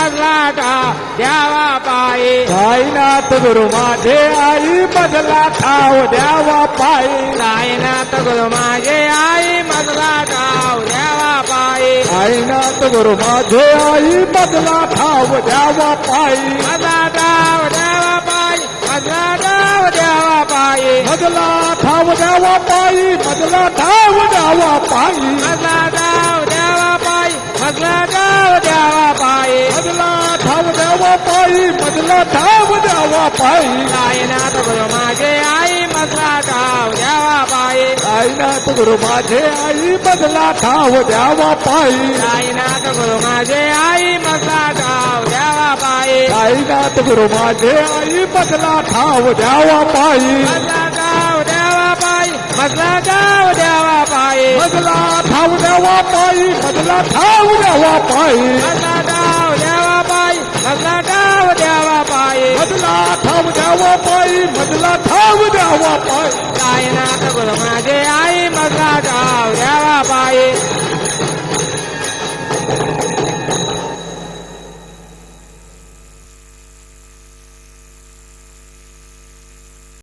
मजला ठाव द्यावा पायी. साईनाथ गुरु माझे आई बदला ठाव द्यावा पायी. साईनाथ गुरु माझे आई मजला ठाव द्यावा पायी. साईनाथ गुरु माझे आई बदला ठाव द्यावा पायी. मजला ठाव द्यावा पायी. मजला ठाव द्यावा पायी. बदला ठाव द्यावा पायी. बदला ठाव द्यावा पायी. बदला पाई बदला था बजावा पाई। कायनात गुरु माझे आई बदला था उद्यावा पाई। कायनात गुरु माझे आई बदला था उद्यावा पाई। कायनात गुरु माझे आई बदला था उद्यावा पाई। कायनात गुरु माझे आई बदला था उद्यावा पाई। बदला था उद्यावा पाई बदला था उद्यावा पाई। बदला था उद्यावा पाई बदला था उद्यावा पाई। मधला बदला ठाव द्यावा पायी ठाव